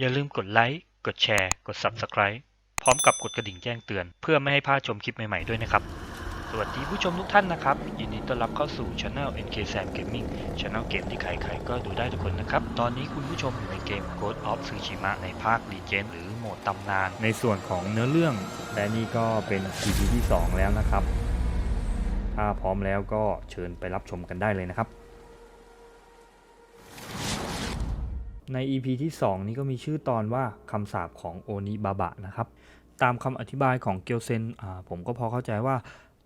อย่าลืมกดไลค์กดแชร์ กด Subscribe พร้อมกับกดกระดิ่งแจ้งเตือน เพื่อไม่ให้พลาดชมคลิปใหม่ๆด้วยนะครับ สวัสดีผู้ชมทุกท่านนะครับ ยินดีต้อนรับเข้าสู่ช anel NK Sam Gaming Channel เกมที่ใครๆก็ดูได้ทุกคนนะครับ ตอนนี้คุณผู้ชมอยู่ในเกม Ghost of Tsushima ในภาค Legend หรือโหมดตำนาน ในส่วนของเนื้อเรื่องและนี่ก็เป็น EP ที่ 2 แล้วนะครับ ถ้าพร้อมแล้วก็เชิญไปรับชมกันได้เลยนะครับ ใน EP ที่ 2 นี้ก็มีชื่อตอนว่าคำสาปของโอนิบาบะนะครับ ตามคำอธิบายของเกียวเซนผมก็พอเข้าใจว่า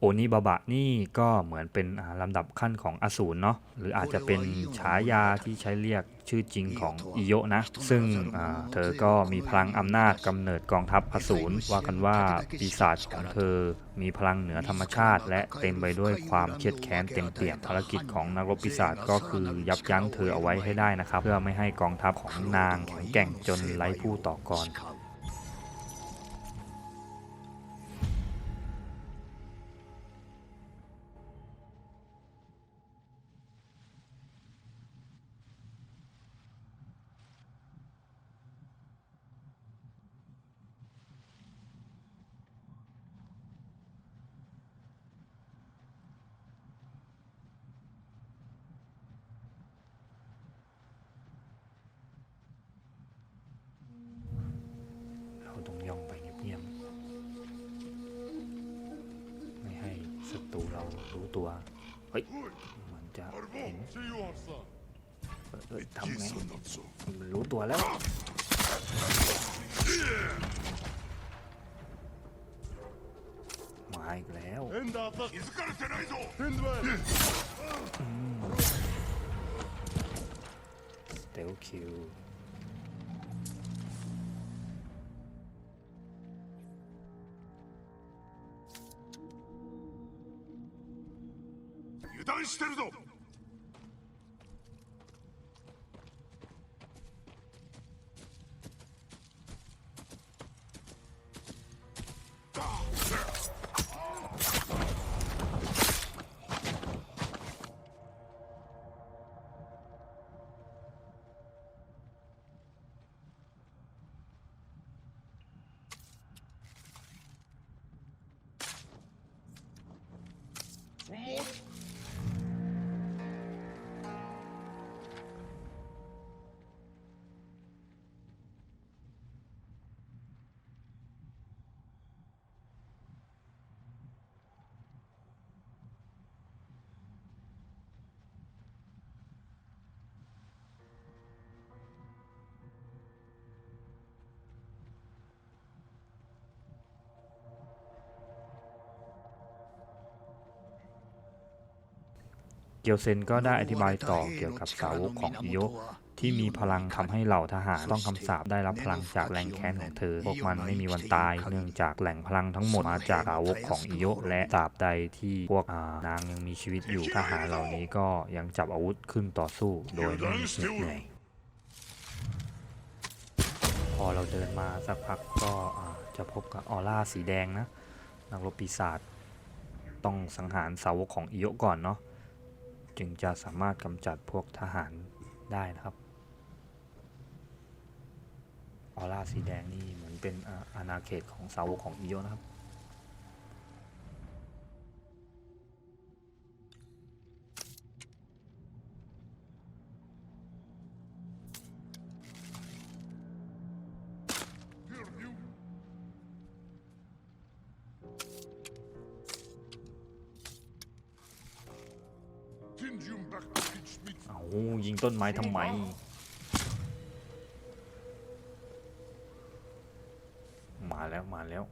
โอนิบาบะนี่ก็เหมือนเป็นอ่าลำดับขั้นของอสูรเนาะหรืออาจจะเป็นฉายาที่ใช้เรียกชื่อจริงของอิโยะนะ ซึ่งอ่าเธอก็มีพลังอำนาจกำเนิดกองทัพอสูรว่ากันว่าปีศาจของเธอมีพลังเหนือธรรมชาติ และเต็มไปด้วยความเครียดแค้นเต็มเปี่ยมภารกิจของนักรบปีศาจก็คือยับยั้งเธอเอาไว้ให้ได้นะครับ เพื่อไม่ให้กองทัพของนางแข็งแกร่งจนไร้ผู้ต่อกร ศัตรูเรารู้ตัว เฮ้ย มันจะเห็นเอ้ยทำไงมันรู้ตัวแล้วมาอีกแล้วเตลคิว เกียวเซนก็ได้อธิบายต่อเกี่ยวกับสาวกของอิโยะที่มีพลังทำให้เหล่าทหารต้องคำสาปได้รับพลังจากแรงแค้นของเธอ พวกมันไม่มีวันตาย เนื่องจากแหล่งพลังทั้งหมดมาจากสาวกของอิโยะและตราบใดที่พวกานางยังมีชีวิตอยู่ทหารเหล่านี้ก็ยังจับอาวุธขึ้นต่อสู้โดยไม่มีเหน็ดเหนื่อยพอเราเดินมาสักพักก็จะพบกับออร่าสีแดงนะนักรบปีศาจต้องสังหารสาวกของอิโยะก่อนเนาะ จึงจะสามารถกำจัดพวกทหารได้นะครับออร่าสีแดงนี่เหมือนเป็นอาณาเขตของสาวกของอิโยนะครับ เอายิงต้นไม้ทำไม มาแล้วมาแล้ว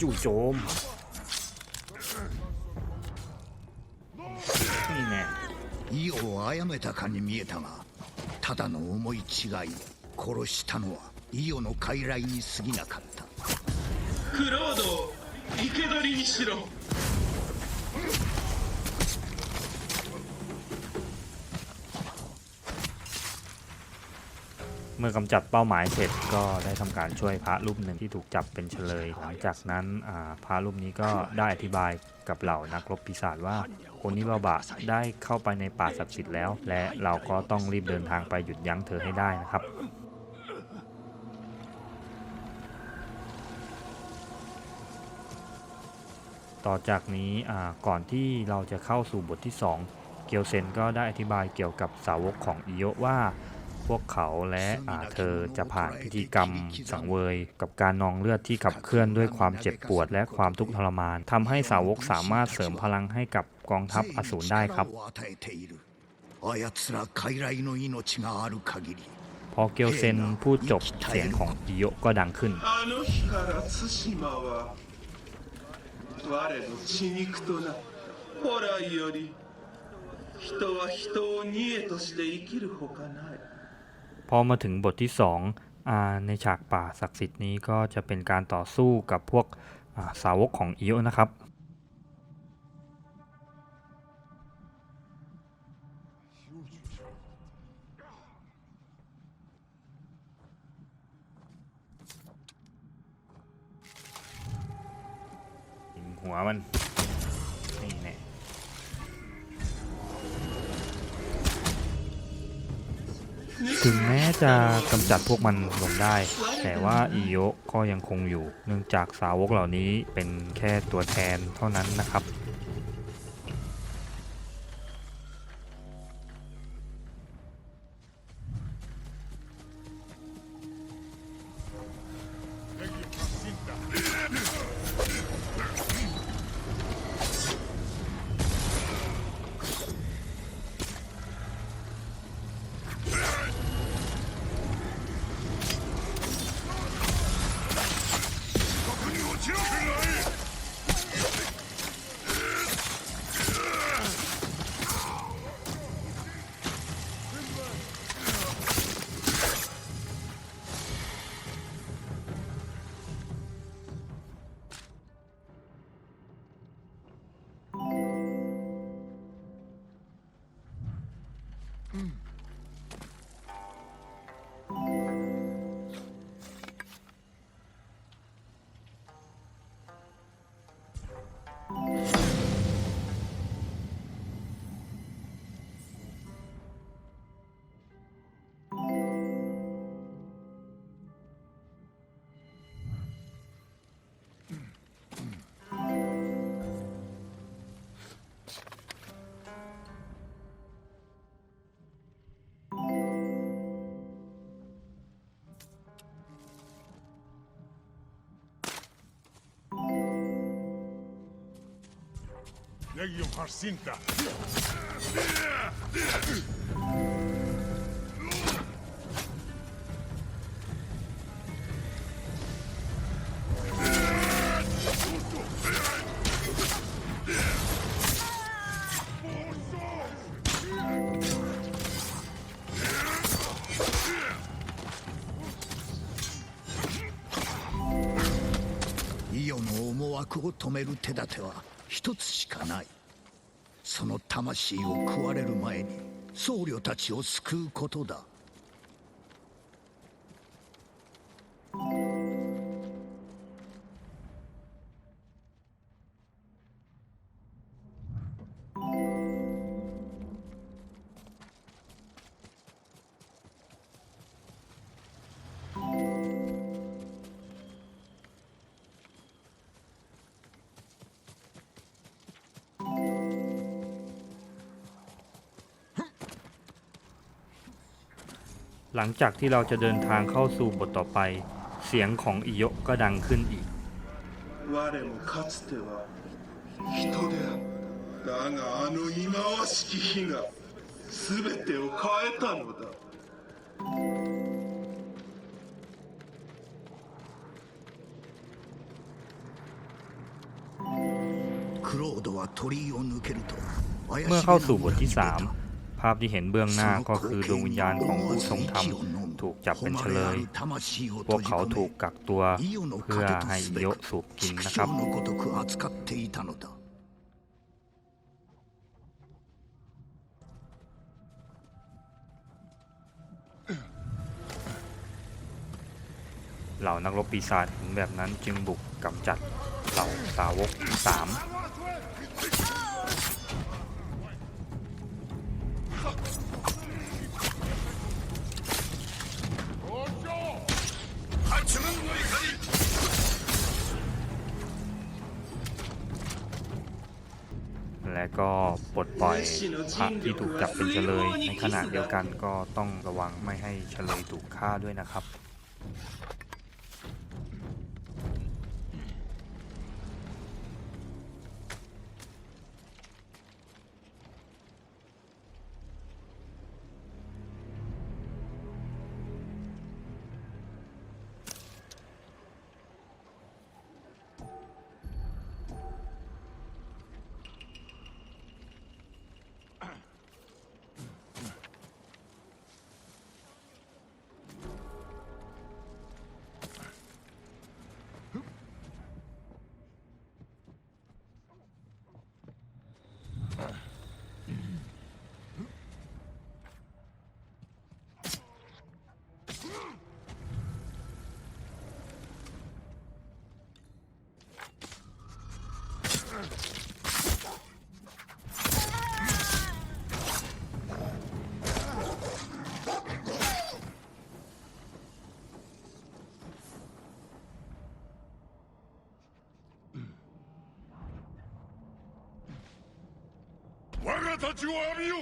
จู่โจม を殺めたかに見えたがただの思い違い殺したのはイオの傀儡に過ぎなかった。クロードを生け捕りにしろ。 เมื่อกำจัดเป้าหมายเสร็จก็ได้ทำการช่วยพระรูปหนึ่งที่ถูกจับเป็นเฉลย หลังจากนั้นพระรูปนี้ก็ได้อธิบายกับเหล่านักรบปีศาจว่าโอนิบาบะได้เข้าไปในป่าศักดิ์สิทธิ์แล้ว และเราก็ต้องรีบเดินทางไปหยุดยั้งเธอให้ได้นะครับต่อจากนี้ก่อนที่เราจะเข้าสู่บทที่ 2 เกียวเซนก็ได้อธิบายเกี่ยวกับสาวกของอิโยะว่า พวกเขาและอ่าเธอจะผ่านพิธีกรรมสังเวย กับการนองเลือดที่ขับเคลื่อนด้วยความเจ็บปวดและความทุกข์ทรมานทำให้สาวกสามารถเสริมพลังให้กับกองทัพอสูรได้ครับ 力を与えているあやつら傀儡の命がある限り พอเกียวเซนพูดจบเสียงของอิโยะก็ดังขึ้น あの日から対馬は我の血肉とな古来より人は人を贄として生きるほかない พ い อมาถึงบทที่2อในฉากป่าศักดิ์สิทธิ์นี้ก็จะเป็นการต่อสู้กับพวกาสาวกของอิโยะนะครับหัวมันนี่แน่ ถึงแม้จะกำจัดพวกมันลงได้ แต่ว่าอิโยก็ยังคงอยู่ เนื่องจากสาวกเหล่านี้เป็นแค่ตัวแทนเท่านั้นนะครับ Legion Harsinta. イオの思惑を止める手立ては一つしかない。その魂を食われる前に僧侶たちを救うことだ。 หลังจากที่เราจะเดินทางเข้าสู่บทต่อไป เสียงของอิโยะก็ดังขึ้นอีก 我もかつては人であっただがあの忌まわしき日が全てを変えたのだ クロードは鳥居を抜けると怪しげ เมื่อ な เข้าสู่บทที่ 村に出た 3 ภ ภาพที่เห็นเบื้องหน้าก็คือดวงวิญญาณของผู้ทรงธรรมถูกจับเป็นเฉลย พวกเขาถูกกักตัวเพื่อให้โยสูบกินนะครับเหล่านักรบปีศาจเห็แบบนั้นจึงบุกกำจัดเหล่าสาวกสาม พระที่ถูกจับเป็นเฉลย ในขณะเดียวกันก็ต้องระวังไม่ให้เฉลยถูกฆ่าด้วยนะครับ たちを浴びよう。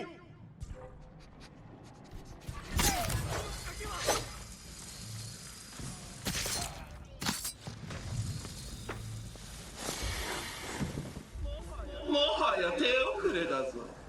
もはや手遅れだぞ。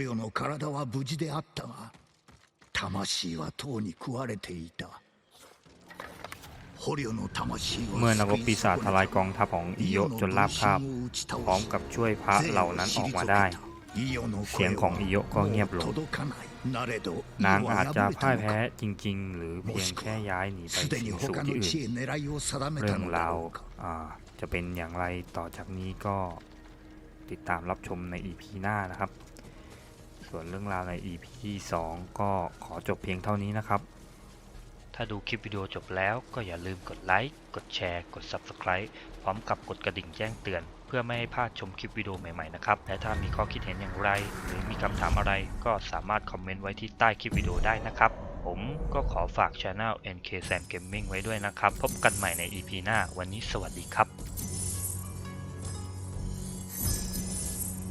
捕虜の体は無事であったが魂はとうに食われていた捕虜の魂を เมื่อนักรบปีศาจทลายกองทัพของอิโยะจนราบคาบ พร้อมกับช่วยพระเหล่านั้นออกมาได้ เสียงของอิโยะก็เงียบลง นางอาจจะพ่ายแพ้จริง ๆ หรือเพียงแค่ย้ายหนีไป すでに สู่ 他 ที่ の อื่น 地へ狙いを定め เรื่ た อง のだ ราว ろうか อ่าจะเป็นอย่างไรต่อจากนี้ก็ติดตามรับชมใน EP หน้านะครับ ส่วนเรื่องราวใน EP ที่2ก็ขอจบเพียงเท่านี้นะครับ ถ้าดูคลิปวิดีโอจบแล้วก็อย่าลืมกดไลค์ กดแชร์ กด Subscribe พร้อมกับกดกระดิ่งแจ้งเตือน เพื่อไม่ให้พลาดชมคลิปวิดีโอใหม่ๆนะครับ และถ้ามีข้อคิดเห็นอย่างไร หรือมีคำถามอะไรก็สามารถคอมเมนต์ไว้ที่ใต้คลิปวิดีโอได้นะครับ ผมก็ขอฝากช anel NK Sam Gaming ไว้ด้วยนะครับ พบกันใหม่ใน EP หน้า วันนี้สวัสดีครับ